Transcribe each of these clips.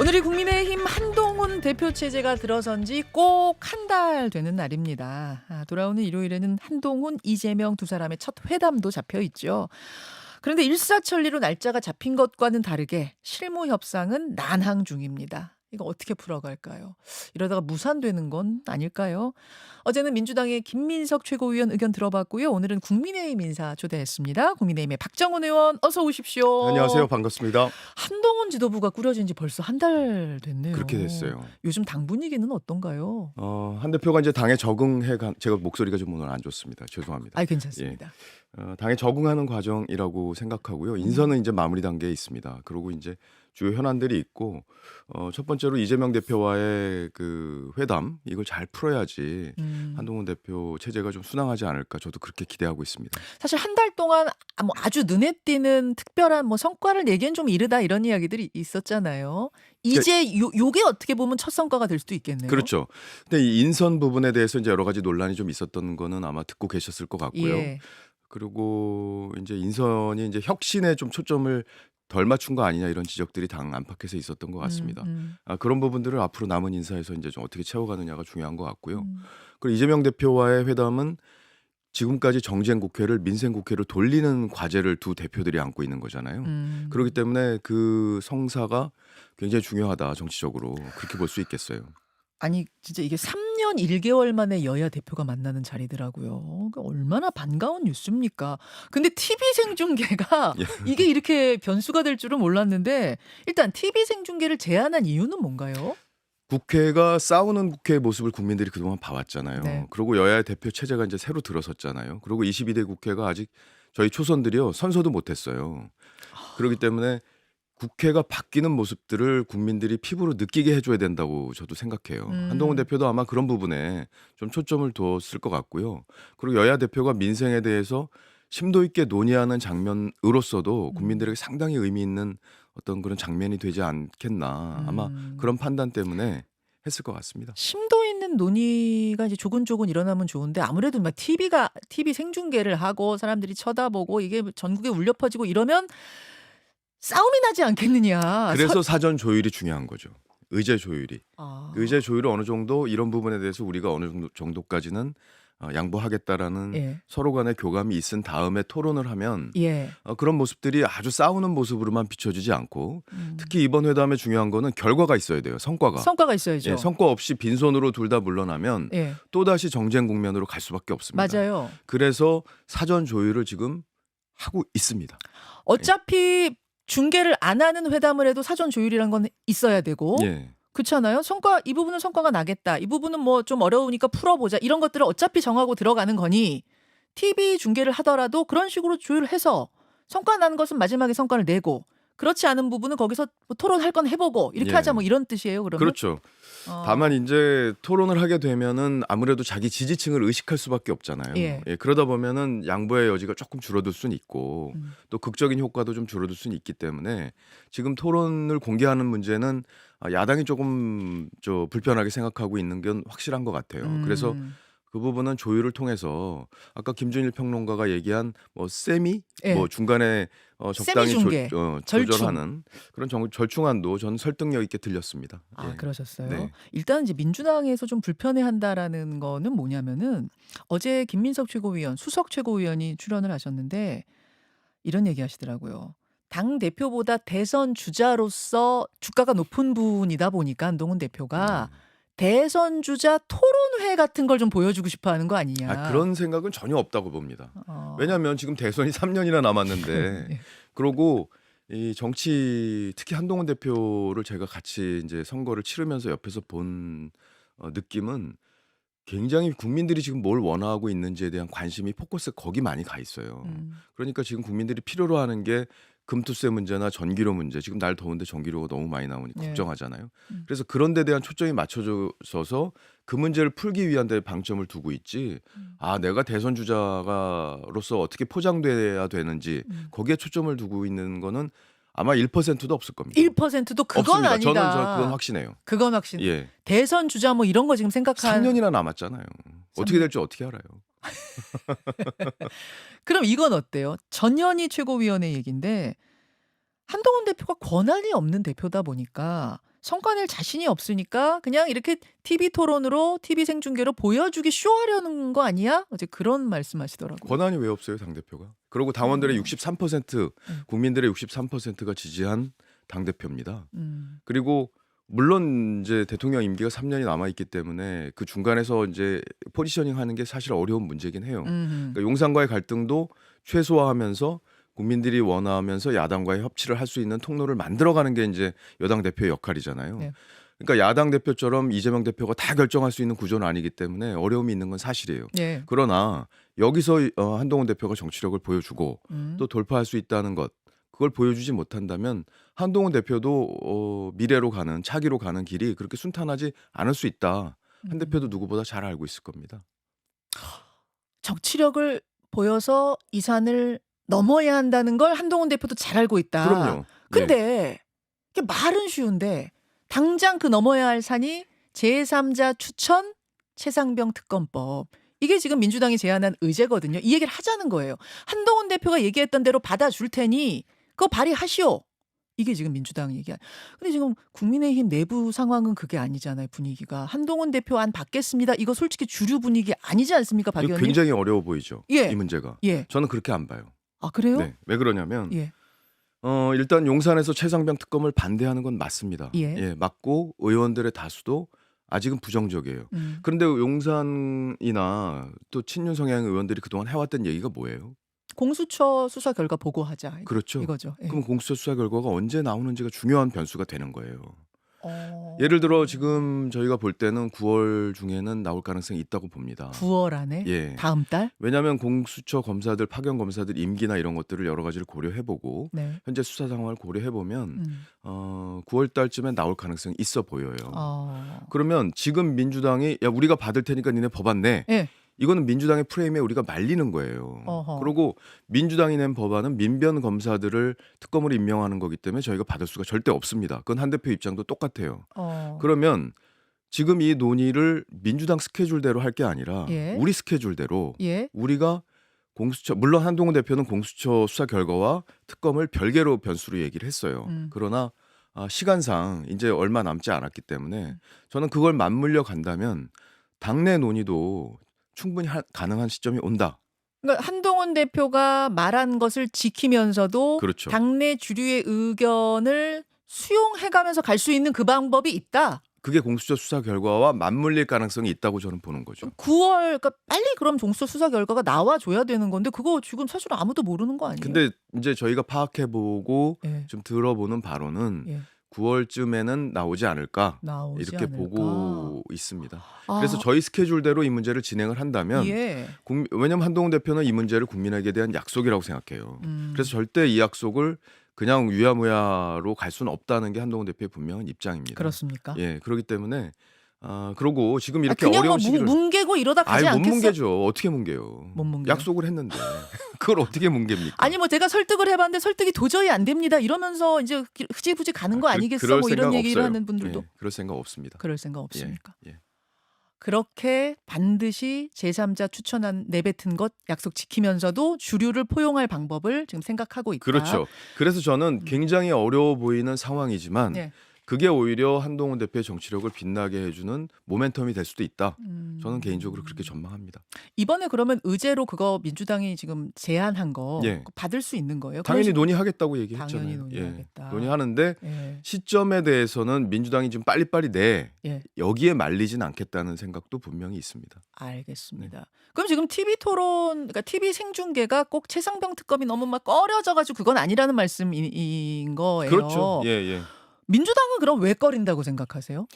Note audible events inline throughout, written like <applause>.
오늘이 국민의힘 한동훈 대표 체제가 들어선 지 꼭 한 달 되는 날입니다. 아, 돌아오는 일요일에는 한동훈, 이재명 두 사람의 첫 회담도 잡혀 있죠. 그런데 일사천리로 날짜가 잡힌 것과는 다르게 실무 협상은 난항 중입니다. 이거 어떻게 풀어갈까요? 이러다가 무산되는 건 아닐까요? 어제는 민주당의 김민석 최고위원 의견 들어봤고요. 오늘은 국민의힘 인사 초대했습니다. 국민의힘의 박정훈 의원 어서 오십시오. 안녕하세요. 반갑습니다. 한동훈 지도부가 꾸려진 지 벌써 한 달 됐네요. 그렇게 됐어요. 요즘 당 분위기는 어떤가요? 어, 한 대표가 이제 당에 적응해 간 제가 목소리가 좀 오늘 안 좋습니다. 죄송합니다. 아, 괜찮습니다. 어, 당에 적응하는 과정이라고 생각하고요. 인선은 이제 마무리 단계에 있습니다. 그리고 이제 주요 현안들이 있고 어, 첫 번째로 이재명 대표와의 그 회담 이걸 잘 풀어야지 음. 한동훈 대표 체제가 좀 순항하지 않을까 저도 그렇게 기대하고 있습니다. 사실 한 달 동안 아, 뭐 아주 눈에 띄는 특별한 뭐 성과를 내기엔 좀 이르다 이런 이야기들이 있었잖아요. 이제 요 요게 어떻게 보면 첫 성과가 될 수도 있겠네요. 그렇죠. 근데 이 인선 부분에 대해서 이제 여러 가지 논란이 좀 있었던 거는 아마 듣고 계셨을 것 같고요. 예. 그리고 이제 인선이 이제 혁신에 좀 초점을 덜 맞춘 거 아니냐 이런 지적들이 당 안팎에서 있었던 것 같습니다. 음, 음, 아, 그런 부분들을 앞으로 남은 인사에서 이제 좀 어떻게 채워가느냐가 중요한 것 같고요. 음. 그리고 이재명 대표와의 회담은 지금까지 정쟁 국회를 민생 국회로 돌리는 과제를 두 대표들이 안고 있는 거잖아요. 음. 그렇기 때문에 그 성사가 굉장히 중요하다 정치적으로 그렇게 볼 수 있겠어요. 아니 진짜 이게 3년 1개월 만에 여야 대표가 만나는 자리더라고요. 그러니까 얼마나 반가운 뉴스입니까? 근데 TV 생중계가 <laughs> 예. 이게 이렇게 변수가 될 줄은 몰랐는데 일단 TV 생중계를 제한한 이유는 뭔가요? 국회가 싸우는 국회의 모습을 국민들이 그동안 봐왔잖아요. 네. 그리고 여야의 대표 체제가 이제 새로 들어섰잖아요. 그리고 22대 국회가 아직 저희 초선들이요 선서도 못했어요. 그렇기 때문에 국회가 바뀌는 모습들을 국민들이 피부로 느끼게 해줘야 된다고 저도 생각해요. 음. 한동훈 대표도 아마 그런 부분에 좀 초점을 뒀을 것 같고요. 그리고 여야 대표가 민생에 대해서 심도 있게 논의하는 장면으로서도 음. 국민들에게 상당히 의미 있는 어떤 그런 장면이 되지 않겠나. 아마 음. 그런 판단 때문에 했을 것 같습니다. 심도 있는 논의가 이제 조근조근 일어나면 좋은데 아무래도 막 TV가 TV 생중계를 하고 사람들이 쳐다보고 이게 전국에 울려 퍼지고 이러면 싸움이 나지 않겠느냐. 그래서 사전 조율이 중요한 거죠. 의제 조율이. 아. 의제 조율을 어느 정도 이런 부분에 대해서 우리가 어느 정도 정도까지는 어, 양보하겠다라는 예. 서로 간의 교감이 있은 다음에 토론을 하면 예. 어, 그런 모습들이 아주 싸우는 모습으로만 비춰지지 않고 음. 특히 이번 회담의 중요한 거는 결과가 있어야 돼요. 성과가. 성과가 있어야죠. 예, 성과 없이 빈손으로 둘 다 물러나면 예. 또다시 정쟁 국면으로 갈 수밖에 없습니다. 맞아요. 그래서 사전 조율을 지금 하고 있습니다. 어차피 중계를 안 하는 회담을 해도 사전 조율이란 건 있어야 되고 예. 그렇잖아요. 성과 이 부분은 성과가 나겠다. 이 부분은 뭐 좀 어려우니까 풀어보자. 이런 것들을 어차피 정하고 들어가는 거니 TV 중계를 하더라도 그런 식으로 조율해서 성과 나는 것은 마지막에 성과를 내고 그렇지 않은 부분은 거기서 뭐 토론할 건 해보고 이렇게 예. 하자 뭐 이런 뜻이에요. 그러면 그렇죠. 어. 다만 이제 토론을 하게 되면은 아무래도 자기 지지층을 의식할 수밖에 없잖아요. 예. 그러다 보면은 양보의 여지가 조금 줄어들 수는 있고 음. 또 극적인 효과도 좀 줄어들 수는 있기 때문에 지금 토론을 공개하는 문제는 아, 야당이 조금 저 불편하게 생각하고 있는 건 확실한 것 같아요. 그래서 음. 그 부분은 조율을 통해서 아까 김준일 평론가가 얘기한 뭐 세미 예. 뭐 중간에 어, 적당히 세미 중계, 조, 어, 절충. 조절하는 그런 정, 절충안도 저는 설득력 있게 들렸습니다. 아 예. 그러셨어요. 네. 일단 이제 민주당에서 좀 불편해한다라는 거는 뭐냐면은 어제 김민석 최고위원, 수석 최고위원이 출연을 하셨는데 이런 얘기 하시더라고요. 당 대표보다 대선 주자로서 주가가 높은 분이다 보니까 한동훈 대표가 음. 대선 주자 토론회 같은 걸 좀 보여주고 싶어 하는 거 아니냐. 아, 그런 생각은 전혀 없다고 봅니다. 어. 왜냐하면 지금 대선이 3년이나 남았는데 예. <laughs> 그러고 이 정치 특히 한동훈 대표를 제가 같이 이제 선거를 치르면서 옆에서 본 어, 느낌은 굉장히 국민들이 지금 뭘 원하고 있는지에 대한 관심이 포커스 거기 많이 가 있어요. 음. 그러니까 지금 국민들이 필요로 하는 게 금투세 문제나 전기료 문제. 지금 날 더운데 전기료가 너무 많이 나오니까 네. 걱정하잖아요. 음. 그래서 그런 데 대한 초점이 맞춰져서 그 문제를 풀기 위한 데 방점을 두고 있지. 음. 아, 내가 대선 주자가로서 어떻게 포장돼야 되는지 음. 거기에 초점을 두고 있는 거는 아마 1%도 없을 겁니다. 1%도 그건 없습니다. 아니다. 저는 저 그건 확신해요. 그건 확신. 예. 대선 주자 뭐 이런 거 지금 생각한 3년이나 남았잖아요. 어떻게 될지 어떻게 알아요? <laughs> 그럼 이건 어때요? 전현희 최고위원의 얘기인데 한동훈 대표가 권한이 없는 대표다 보니까 성과 낼 자신이 없으니까 그냥 이렇게 TV 토론으로 TV 생중계로 보여주기 쇼하려는 거 아니야? 어제 그런 말씀하시더라고요. 권한이 왜 없어요 당 대표가? 그리고 당원들의 음. 63% 음. 국민들의 63%가 지지한 당 대표입니다. 음. 그리고 물론 이제 대통령 임기가 3년이 남아 있기 때문에 그 중간에서 이제 포지셔닝 하는 게 사실 어려운 문제긴 해요. 음. 그러니까 용산과의 갈등도 최소화하면서 국민들이 원하면서 야당과의 협치를 할 수 있는 통로를 만들어가는 게 이제 여당 대표의 역할이잖아요. 네. 그러니까 야당 대표처럼 이재명 대표가 다 결정할 수 있는 구조는 아니기 때문에 어려움이 있는 건 사실이에요. 예. 그러나 여기서 어, 한동훈 대표가 정치력을 보여주고 음. 또 돌파할 수 있다는 것 그걸 보여주지 못한다면 한동훈 대표도 어, 미래로 가는 차기로 가는 길이 그렇게 순탄하지 않을 수 있다. 한 음. 대표도 누구보다 잘 알고 있을 겁니다. 정치력을 보여서 이 산을 넘어야 한다는 걸 한동훈 대표도 잘 알고 있다. 그럼요. 예. 근데 이게 말은 쉬운데 당장 그 넘어야 할 산이 제3자 추천 최상병 특검법. 이게 지금 민주당이 제안한 의제거든요. 이 얘기를 하자는 거예요. 한동훈 대표가 얘기했던 대로 받아줄 테니 그거 발의하시오. 이게 지금 민주당 얘기야. 근데 지금 국민의힘 내부 상황은 그게 아니잖아요. 분위기가 한동훈 대표 안 받겠습니다. 이거 솔직히 주류 분위기 아니지 않습니까, 박 의원님? 굉장히 어려워 보이죠. 예. 이 문제가. 예. 저는 그렇게 안 봐요. 아 그래요? 네. 왜 그러냐면 예. 어, 일단 용산에서 최상병 특검을 반대하는 건 맞습니다. 예. 맞고 의원들의 다수도 아직은 부정적이에요. 음. 그런데 용산이나 또 친윤 성향 의원들이 그동안 해왔던 얘기가 뭐예요? 공수처 수사 결과 보고하자. 그렇죠. 이거죠. 예. 그럼 공수처 수사 결과가 언제 나오는지가 중요한 변수가 되는 거예요. 어... 예를 들어 지금 저희가 볼 때는 9월 중에는 나올 가능성이 있다고 봅니다. 9월 안에 예. 다음 달. 왜냐하면 공수처 검사들 파견 검사들 임기나 이런 것들을 여러 가지를 고려해보고 네. 현재 수사 상황을 고려해보면 음. 어, 9월 달쯤에 나올 가능성이 있어 보여요. 어. 그러면 지금 민주당이 야 우리가 받을 테니까 니네 법안 내. 예. 이거는 민주당의 프레임에 우리가 말리는 거예요. 어허. 그리고 민주당이 낸 법안은 민변 검사들을 특검으로 임명하는 거기 때문에 저희가 받을 수가 절대 없습니다. 그건 한 대표 입장도 똑같아요. 어. 그러면 지금 이 논의를 민주당 스케줄대로 할 게 아니라 예. 우리 스케줄대로 예. 우리가 공수처 물론 한동훈 대표는 공수처 수사 결과와 특검을 별개로 변수로 얘기를 했어요. 음. 그러나 아, 시간상 이제 얼마 남지 않았기 때문에 음. 저는 그걸 맞물려 간다면 당내 논의도 충분히 하- 가능한 시점이 온다. 그러니까 한동훈 대표가 말한 것을 지키면서도 그렇죠. 당내 주류의 의견을 수용해가면서 갈 수 있는 그 방법이 있다. 그게 공수처 수사 결과와 맞물릴 가능성이 있다고 저는 보는 거죠. 9월 그러니까 빨리 그럼 종수 수사 결과가 나와줘야 되는 건데 그거 지금 사실 아무도 모르는 거 아니에요? 근데 이제 저희가 파악해보고 예. 좀 들어보는 바로는 예. 9월쯤에는 나오지 않을까 나오지 이렇게 않을까. 보고 있습니다. 아, 그래서 저희 스케줄대로 이 문제를 진행을 한다면 예. 국민- 왜냐면 한동훈 대표는 이 문제를 국민에게 대한 약속이라고 생각해요. 음. 그래서 절대 이 약속을 그냥 유야무야로 갈 수는 없다는 게 한동훈 대표의 분명한 입장입니다. 그렇습니까? 예, 그렇기 때문에 아 그러고 지금 아, 이렇게 그냥 어려운 뭐 시기를 뭉, 뭉개고 이러다 가지 아예 못 않겠어? 뭉개죠. 어떻게 뭉개요? 못 뭉개요? 약속을 했는데 <laughs> 그걸 어떻게 뭉갭니까? 아니 뭐 제가 설득을 해봤는데 설득이 도저히 안 됩니다. 이러면서 이제 흐지부지 가는 거 그- 아니겠어? 그럴 뭐 이런 생각 얘기를 없어요. 하는 분들도 예, 그럴 생각 없습니다. 그럴 생각 없습니까? 예. 그렇게 반드시 제3자 추천안 내뱉은 것 약속 지키면서도 주류를 포용할 방법을 지금 생각하고 있다. 그렇죠. 그래서 저는 굉장히 어려워 보이는 상황이지만 네. 그게 오히려 한동훈 대표의 정치력을 빛나게 해주는 모멘텀이 될 수도 있다. 음. 저는 개인적으로 그렇게 전망합니다. 이번에 그러면 의제로 그거 민주당이 지금 제안한 거 예. 받을 수 있는 거예요? 당연히 그런 논의하겠다고 얘기했잖아요. 당연히 논의하겠다. 예, 논의하는데 식- 예. 시점에 대해서는 민주당이 좀 빨리빨리 내 예. 여기에 말리진 않겠다는 생각도 분명히 있습니다. 알겠습니다. 네. 그럼 지금 TV 토론, 그러니까 TV 생중계가 꼭 최상병 특검이 너무 막 꺼려져가지고 그건 아니라는 말씀인 거예요. 그렇죠. 예, 예. 민주당은 그럼 왜 꺼린다고 생각하세요?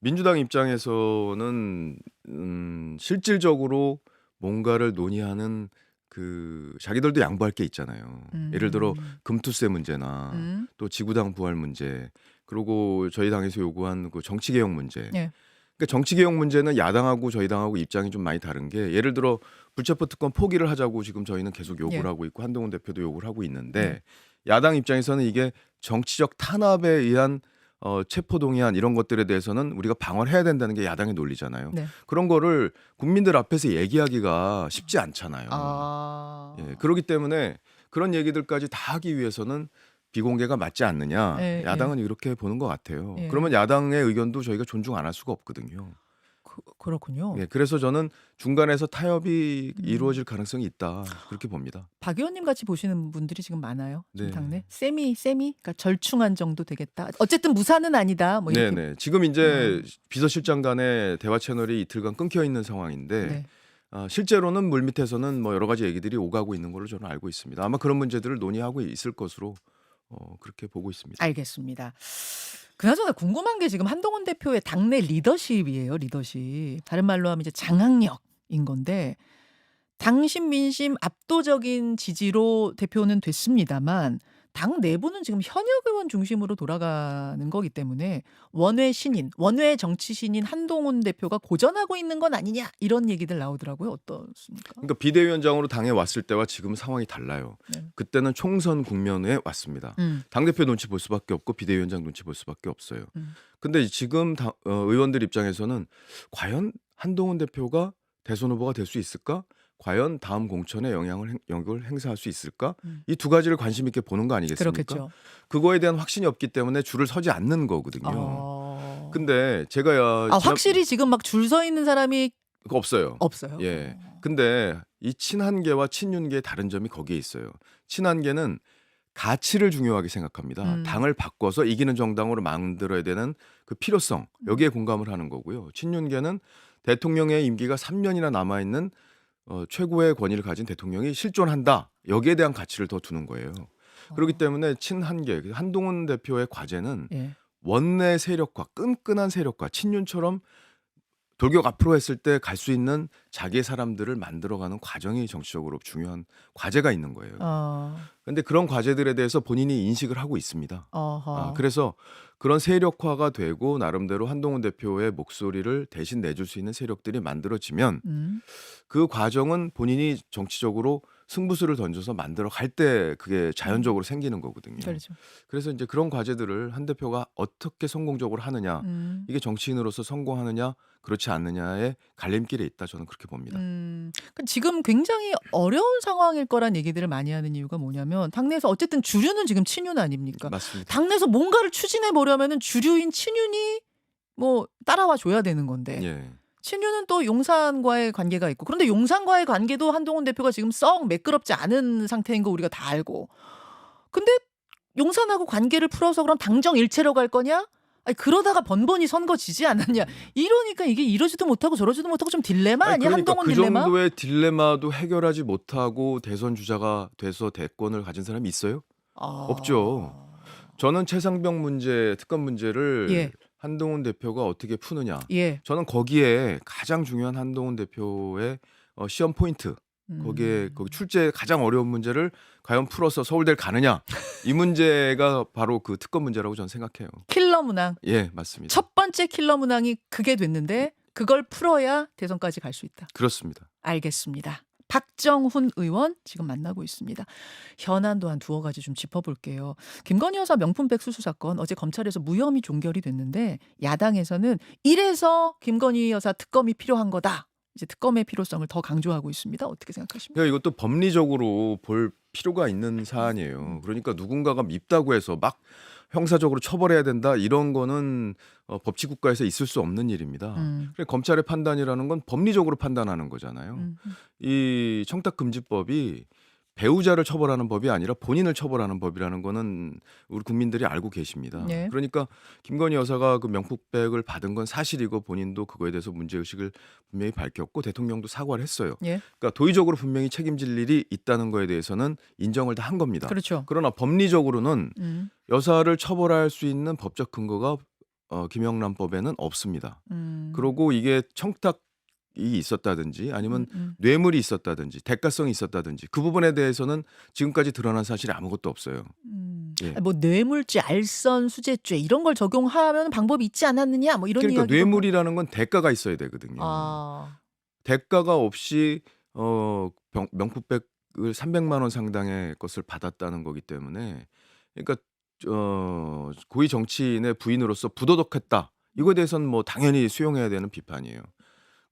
민주당 입장에서는 음, 실질적으로 뭔가를 논의하는 그 자기들도 양보할 게 있잖아요. 예를 들어 음. 금투세 문제나 음. 또 지구당 부활 문제 그리고 저희 당에서 요구한 그 정치 개혁 문제. 예. 그러니까 정치 개혁 문제는 야당하고 저희 당하고 입장이 좀 많이 다른 게 예를 들어 불체포 특권 포기를 하자고 지금 저희는 계속 요구를 예. 하고 있고 한동훈 대표도 요구를 하고 있는데 예. 야당 입장에서는 이게 정치적 탄압에 의한 어, 체포 동의안 이런 것들에 대해서는 우리가 방어를 해야 된다는 게 야당의 논리잖아요. 네. 그런 거를 국민들 앞에서 얘기하기가 쉽지 않잖아요. 아. 예, 그렇기 때문에 그런 얘기들까지 다 하기 위해서는 비공개가 맞지 않느냐. 예, 예. 야당은 이렇게 보는 것 같아요. 예. 그러면 야당의 의견도 저희가 존중 안 할 수가 없거든요. 그, 그렇군요. 예, 그래서 저는 중간에서 타협이 음. 이루어질 가능성이 있다. 그렇게 봅니다. 박 의원님 같이 보시는 분들이 지금 많아요. 지금 네. 당내 세미 세미 그러니까 절충안 정도 되겠다. 어쨌든 무산은 아니다. 뭐 이렇게. 네네. 지금 이제 음. 비서실장 간의 대화 채널이 이틀간 끊겨 있는 상황인데 네. 아, 실제로는 물 밑에서는 뭐 여러 가지 얘기들이 오가고 있는 걸로 저는 알고 있습니다. 아마 그런 문제들을 논의하고 있을 것으로 어, 그렇게 보고 있습니다. 알겠습니다. 그나저나 궁금한 게 지금 한동훈 대표의 당내 리더십이에요. 리더십. 다른 말로 하면 이제 장악력인 건데 당심 민심 압도적인 지지로 대표는 됐습니다만 당 내부는 지금 현역 의원 중심으로 돌아가는 거기 때문에 원외 신인, 원외 정치 신인 한동훈 대표가 고전하고 있는 건 아니냐 이런 얘기들 나오더라고요. 어떻습니까? 그러니까 비대위원장으로 당에 왔을 때와 지금 상황이 달라요. 네. 그때는 총선 국면에 왔습니다. 음, 당 대표 눈치 볼 수밖에 없고 비대위원장 눈치 볼 수밖에 없어요. 음. 근데 지금 당- 어, 의원들 입장에서는 과연 한동훈 대표가 대선 후보가 될 수 있을까? 과연 다음 공천에 영향을 행- 영향을 행사할 수 있을까? 음. 이두 가지를 관심 있게 보는 거 아니겠습니까? 그렇겠죠. 그거에 대한 확신이 없기 때문에 줄을 서지 않는 거거든요. 어... 근데 제가 어, 아, 지난- 확실히 지금 막 줄 서 있는 사람이 없어요. 없어요. 예. 근데 이 친한계와 친윤계의 다른 점이 거기에 있어요. 친한계는 가치를 중요하게 생각합니다. 음. 당을 바꿔서 이기는 정당으로 만들어야 되는 그 필요성 여기에 공감을 하는 거고요. 친윤계는 대통령의 임기가 3년이나 남아 있는 어, 최고의 권위를 가진 대통령이 실존한다. 여기에 대한 가치를 더 두는 거예요. 그렇기 어. 때문에 친한계 한동훈 대표의 과제는 예. 원내 세력과 끈끈한 세력과 친윤처럼 돌격 앞으로 했을 때 갈 수 있는 자기의 사람들을 만들어가는 과정이 정치적으로 중요한 과제가 있는 거예요. 어. 그런데 그런 과제들에 대해서 본인이 인식을 하고 있습니다. 어허. 아, 그래서 그런 세력화가 되고 나름대로 한동훈 대표의 목소리를 대신 내줄 수 있는 세력들이 만들어지면 음. 그 과정은 본인이 정치적으로 승부수를 던져서 만들어 갈 때 그게 자연적으로 생기는 거거든요. 그렇죠. 그래서 이제 그런 과제들을 한 대표가 어떻게 성공적으로 하느냐 음. 이게 정치인으로서 성공하느냐 그렇지 않느냐의 갈림길에 있다 저는 그렇게 봅니다. 음. 그 지금 굉장히 어려운 상황일 거란 얘기들을 많이 하는 이유가 뭐냐면 당내에서 어쨌든 주류는 지금 친윤 아닙니까? 맞습니다. 당내에서 뭔가를 추진해 보려면은 주류인 친윤이 뭐 따라와 줘야 되는 건데 예. 친윤은 또 용산과의 관계가 있고 그런데 용산과의 관계도 한동훈 대표가 지금 썩 매끄럽지 않은 상태인 거 우리가 다 알고 근데 용산하고 관계를 풀어서 그럼 당정 일체로 갈 거냐? 아니 그러다가 번번이 선거 지지 않았냐? 이러니까 이게 이러지도 못하고 저러지도 못하고 좀 딜레마 아니, 아니야? 그러니까 한동훈 그 딜레마? 정도의 딜레마도 해결하지 못하고 대선 주자가 돼서 대권을 가진 사람이 있어요? 아. 없죠. 저는 최상병 문제, 특검 문제를 예. 한동훈 대표가 어떻게 푸느냐. 예. 저는 거기에 가장 중요한 한동훈 대표의 어, 시험 포인트, 거기에 음. 거기 출제 가장 어려운 문제를 과연 풀어서 서울대를 가느냐 이 문제가 바로 그 특검 문제라고 저는 생각해요. 킬러 문항. 예, 맞습니다. 첫 번째 킬러 문항이 그게 됐는데 그걸 풀어야 대선까지 갈 수 있다. 그렇습니다. 알겠습니다. 박정훈 의원 지금 만나고 있습니다. 현안도 한 두어 가지 좀 짚어볼게요. 김건희 여사 명품 백 수수 사건 어제 검찰에서 무혐의 종결이 됐는데 야당에서는 이래서 김건희 여사 특검이 필요한 거다. 이제 특검의 필요성을 더 강조하고 있습니다. 어떻게 생각하십니까? 그러니까 이것도 법리적으로 볼 필요가 있는 음. 사안이에요. 그러니까 누군가가 밉다고 해서 막 형사적으로 처벌해야 된다 이런 거는 어, 법치 국가에서 있을 수 없는 일입니다. 음. 그래, 검찰의 판단이라는 건 법리적으로 판단하는 거잖아요. 음, 음. 이 청탁금지법이 배우자를 처벌하는 법이 아니라 본인을 처벌하는 법이라는 거는 우리 국민들이 알고 계십니다. 네. 그러니까 김건희 여사가 그 명품백을 받은 건 사실이고 본인도 그거에 대해서 문제 의식을 분명히 밝혔고 대통령도 사과를 했어요. 예. 그러니까 도의적으로 분명히 책임질 일이 있다는 거에 대해서는 인정을 다 한 겁니다. 그렇죠. 그러나 법리적으로는 음, 여사를 처벌할 수 있는 법적 근거가 어, 김영란법에는 없습니다. 음. 그리고 이게 청탁이 있었다든지 아니면 음, 음. 뇌물이 있었다든지 대가성이 있었다든지 그 부분에 대해서는 지금까지 드러난 사실이 아무것도 없어요. 음. 예. 뭐 뇌물죄, 알선, 수재죄 이런 걸 적용하면 방법이 있지 않았느냐 뭐 이런 그러니까 이야기도 뇌물이라는 건 대가가 있어야 되거든요. 아, 대가가 없이 어 병- 명품백을 300만 원 상당의 것을 받았다는 거기 때문에 그러니까 어 고위 정치인의 부인으로서 부도덕했다. 이거에 대해서는 뭐 당연히 수용해야 되는 비판이에요.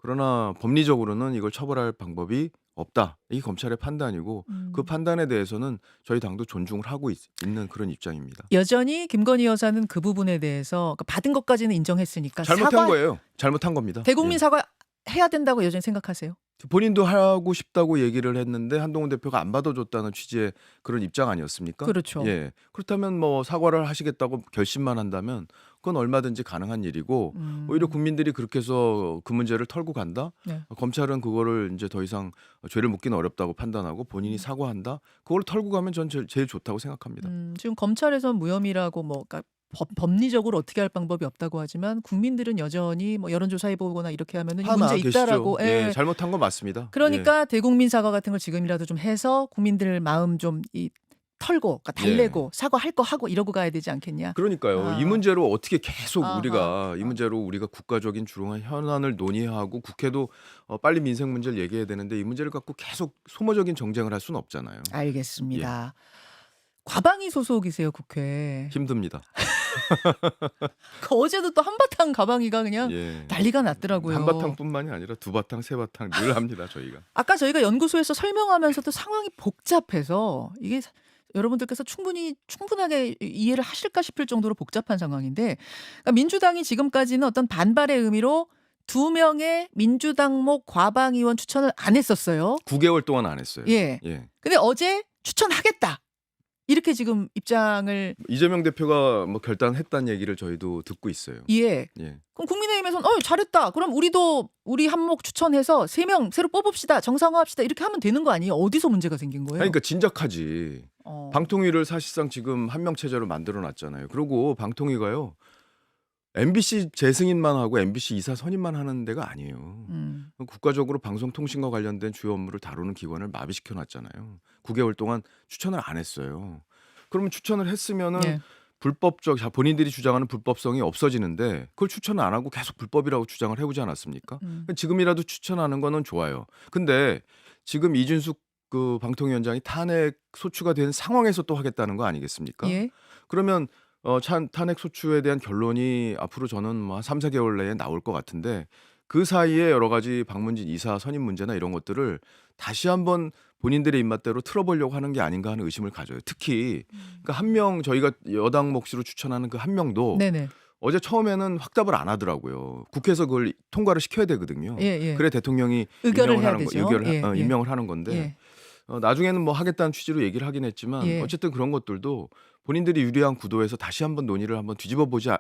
그러나 법리적으로는 이걸 처벌할 방법이 없다. 이게 검찰의 판단이고 음. 그 판단에 대해서는 저희 당도 존중을 하고 있, 는 그런 입장입니다. 여전히 김건희 여사는 그 부분에 대해서 그러니까 받은 것까지는 인정했으니까 잘못한 사과 거예요. 잘못한 겁니다. 대국민 예. 사과 해야 된다고 여전히 생각하세요? 본인도 하고 싶다고 얘기를 했는데 한동훈 대표가 안 받아줬다는 취지의 그런 입장 아니었습니까? 그렇죠. 예. 그렇다면 뭐 사과를 하시겠다고 결심만 한다면 그건 얼마든지 가능한 일이고 음. 오히려 국민들이 그렇게 해서 그 문제를 털고 간다. 네. 검찰은 그거를 이제 더 이상 죄를 묻기는 어렵다고 판단하고 본인이 사과한다. 그걸 털고 가면 전 제일, 제일 좋다고 생각합니다. 음, 지금 검찰에선 무혐의라고 뭐 그러니까 법, 법리적으로 어떻게 할 방법이 없다고 하지만 국민들은 여전히 뭐 여론조사 해 보거나 이렇게 하면은 문제. 있다라고 예, 예. 잘못한 건 맞습니다. 그러니까 대국민 사과 같은 걸 지금이라도 좀 해서 국민들 마음 좀 이 털고 그러니까 달래고 사과할 거 하고 이러고 가야 되지 않겠냐. 예. 그러니까요. 아. 이 문제로 어떻게 계속 아하. 우리가 이 문제로 우리가 국가적인 주롱한 현안을 논의하고 국회도 어, 빨리 민생 문제를 얘기해야 되는데 이 문제를 갖고 계속 소모적인 정쟁을 할 수는 없잖아요. 알겠습니다. 과방위 소속이세요 국회. 힘듭니다. <laughs> 그 어제도 또 한바탕 가방위가 그냥 예. 난리가 났더라고요. 한바탕뿐만이 아니라 두 바탕, 세 바탕 늘 합니다 저희가. 아까 저희가 연구소에서 설명하면서도 상황이 복잡해서 이게 사- 여러분들께서 충분히 충분하게 이- 이해를 하실까 싶을 정도로 복잡한 상황인데 그러니까 민주당이 지금까지는 어떤 반발의 의미로 두 명의 민주당목 과방 의원 추천을 안 했었어요. 9개월 동안 안 했어요. 예. 예. 근데 어제 추천하겠다. 이렇게 지금 입장을 이재명 대표가 뭐 결단했다는 얘기를 저희도 듣고 있어요. 예. 예. 그럼 국민의힘에서는 어 잘했다. 그럼 우리도 우리 한목 추천해서 세 명 새로 뽑읍시다. 정상화합시다. 이렇게 하면 되는 거 아니에요? 어디서 문제가 생긴 거예요? 아니, 그러니까 진작하지. 어. 방통위를 사실상 지금 한 명 체제로 만들어 놨잖아요. 그리고 방통위가요. MBC 재승인만 하고 MBC 이사 선임만 하는 데가 아니에요. 음. 국가적으로 방송통신과 관련된 주요 업무를 다루는 기관을 마비시켜 놨잖아요. 9개월 동안 추천을 안 했어요. 그러면 추천을 했으면은 예. 불법적 자, 본인들이 주장하는 불법성이 없어지는데 그걸 추천 안 하고 계속 불법이라고 주장을 해오지 않았습니까? 음. 지금이라도 추천하는 거는 좋아요. 근데 지금 이준숙 그 방통위원장이 탄핵 소추가 된 상황에서 또 하겠다는 거 아니겠습니까? 예. 그러면 어, 찬, 탄핵 소추에 대한 결론이 앞으로 저는 뭐 한 3, 4 개월 내에 나올 것 같은데 그 사이에 여러 가지 방문진 이사 선임 문제나 이런 것들을 다시 한번 본인들의 입맛대로 틀어 보려고 하는 게 아닌가 하는 의심을 가져요. 특히 그러니까 한명 저희가 여당 몫으로 추천하는 그한 명도 네네. 어제 처음에는 확답을 안 하더라고요. 국회에서 그걸 통과를 시켜야 되거든요. 예, 예. 그래 대통령이 의결을 임명을 해야 하는 거, 되죠. 의결을 하- 예, 어, 예. 임명을 하는 건데 예. 어, 나중에는 뭐 하겠다는 취지로 얘기를 하긴 했지만 예. 어쨌든 그런 것들도 본인들이 유리한 구도에서 다시 한번 논의를 한번 뒤집어 보지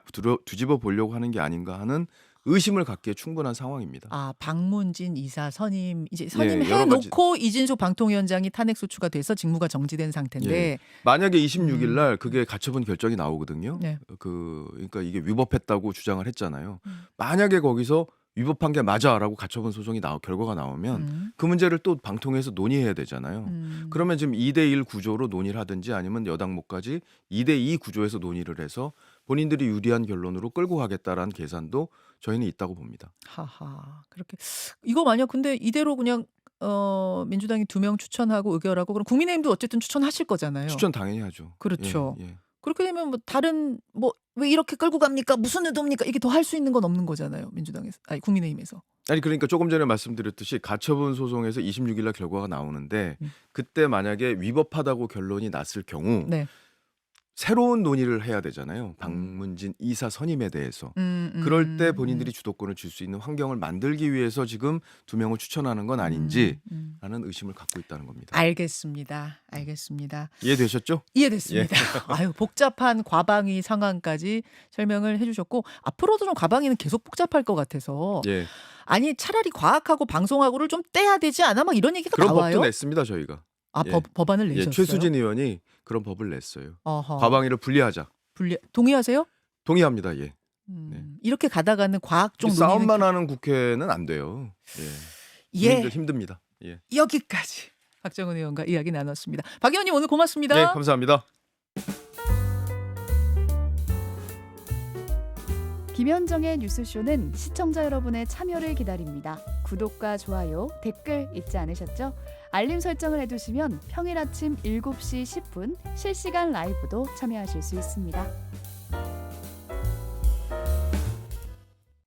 뒤집어 보려고 하는 게 아닌가 하는 의심을 갖기에 충분한 상황입니다. 아 방문진 이사 선임 이제 예, 여러 선임해놓고 이진수 방통위원장이 탄핵 소추가 돼서 직무가 정지된 상태인데 예. 만약에 26일 음. 날 그게 가처분 결정이 나오거든요. 네. 그 그러니까 이게 위법했다고 주장을 했잖아요. 음. 만약에 거기서 위법한 게 맞아라고 가처분 소송이 나오 결과가 나오면 음. 그 문제를 또 방통위에서 논의해야 되잖아요. 음. 그러면 지금 2대1 구조로 논의를 하든지 아니면 여당목까지 2대2 구조에서 논의를 해서 본인들이 유리한 결론으로 끌고 가겠다라는 계산도 저희는 있다고 봅니다. 하하 그렇게 이거 만약 근데 이대로 그냥 어 민주당이 두 명 추천하고 의결하고 그럼 국민의힘도 어쨌든 추천하실 거잖아요. 추천 당연히 하죠. 그렇죠. 예, 예. 그렇게 되면 뭐 다른 뭐 왜 이렇게 끌고 갑니까? 무슨 의도입니까? 이게 더 할 수 있는 건 없는 거잖아요. 민주당에서 아니 국민의힘에서. 아니 그러니까 조금 전에 말씀드렸듯이 가처분 소송에서 26일 날 결과가 나오는데 음. 그때 만약에 위법하다고 결론이 났을 경우 네. 새로운 논의를 해야 되잖아요. 방문진 이사 선임에 대해서. 음, 음, 그럴 때 음, 본인들이 주도권을 줄 수 있는 환경을 만들기 위해서 지금 두 명을 추천하는 건 아닌지 음, 음. 라는 의심을 갖고 있다는 겁니다. 알겠습니다. 알겠습니다. 이해되셨죠? 이해됐습니다. <laughs> 아유 복잡한 과방위 상황까지 설명을 해 주셨고 앞으로도 좀 과방위는 계속 복잡할 것 같아서 예. 아니 차라리 과학하고 방송하고를 좀 떼야 되지 않아? 막 이런 얘기가 그런 나와요. 법도 냈습니다, 저희가. 아 예. 법, 법안을 예, 내셨어요. 최수진 의원이 그런 법을 냈어요. 어허. 과방위를 분리하자. 분리 동의하세요? 동의합니다. 예. 음, 네. 이렇게 가다가는 과학 쪽 싸움만 하는 국회는 안 돼요. 예. 예 국민들 힘듭니다. 예. 여기까지 박정은 의원과 이야기 나눴습니다. 박 의원님 오늘 고맙습니다. 네, 감사합니다. 김현정의 뉴스쇼는 시청자 여러분의 참여를 기다립니다. 구독과 좋아요, 댓글 잊지 않으셨죠? 알림 설정을 해두시면 평일 아침 7시 10분 실시간 라이브도 참여하실 수 있습니다.